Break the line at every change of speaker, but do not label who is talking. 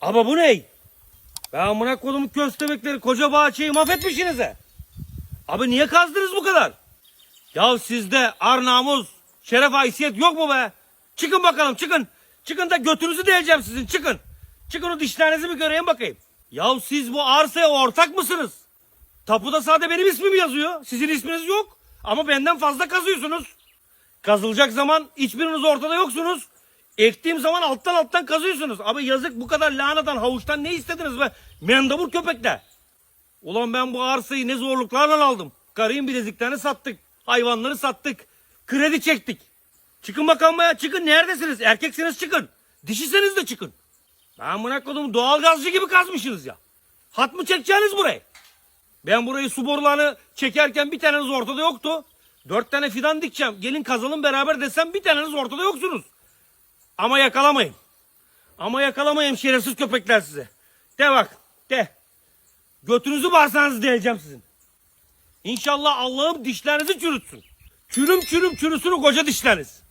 Ama bu ne? Ben amına kodumun köstebekleri koca bahçeyi mahvetmişsiniz he. Abi niye kazdınız bu kadar? Ya sizde ar namus, şeref haysiyet yok mu be? Çıkın bakalım çıkın. Çıkın da götünüzü deleceğim sizin çıkın. Çıkın o dişlerinizi bir göreyim bakayım. Ya siz bu arsaya ortak mısınız? Tapuda sadece benim ismim yazıyor. Sizin isminiz yok. Ama benden fazla kazıyorsunuz. Kazılacak zaman hiçbiriniz ortada yoksunuz. Ektiğim zaman alttan alttan kazıyorsunuz. Abi yazık bu kadar lanetten havuçtan ne istediniz be? Mendebur köpekler. Ulan ben bu arsayı ne zorluklarla aldım. Karıyın bileziklerini sattık. Hayvanları sattık. Kredi çektik. Çıkın bakalım ya çıkın. Neredesiniz? Erkekseniz çıkın. Dişiseniz de çıkın. Ben buna kodum doğal gazcı gibi kazmışsınız ya. Hat mı çekeceğiniz burayı? Ben burayı su borularını çekerken bir taneniz ortada yoktu. Dört tane fidan dikeceğim. Gelin kazalım beraber desem bir taneniz ortada yoksunuz. Ama yakalamayın. Ama yakalamayın şerefsiz köpekler size. De bak de. Götünüzü bağırsanız deleceğim sizin. İnşallah Allah'ım dişlerinizi çürütsün. Çürüm çürüm çürüsün koca dişleriniz.